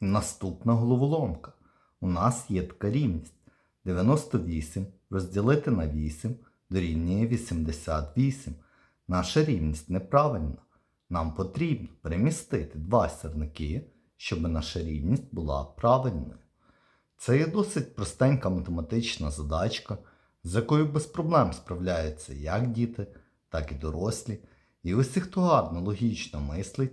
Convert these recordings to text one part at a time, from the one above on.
Наступна головоломка. У нас є така рівність. 98 розділити на 8 дорівнює 88. Наша рівність неправильна. Нам потрібно перемістити два сірники, щоб наша рівність була правильною. Це є досить простенька математична задачка, з якою без проблем справляються як діти, так і дорослі. І усі, хто гарно логічно мислить,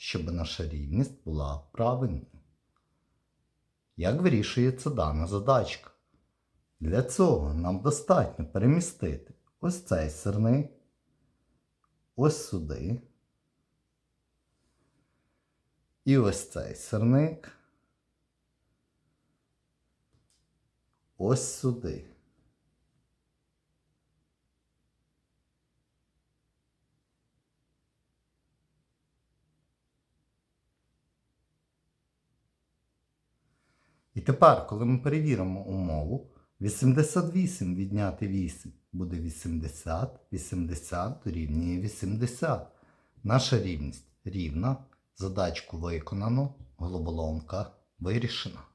щоб наша рівність була правильною. Як вирішується дана задачка? Для цього нам достатньо перемістити ось цей сирник, ось сюди. І ось цей сирник. Ось сюди. І тепер, коли ми перевіримо умову, 88 відняти 8 буде 80, 80 дорівнює 80. Наша рівність рівна. Задачку виконано, головоломка вирішена.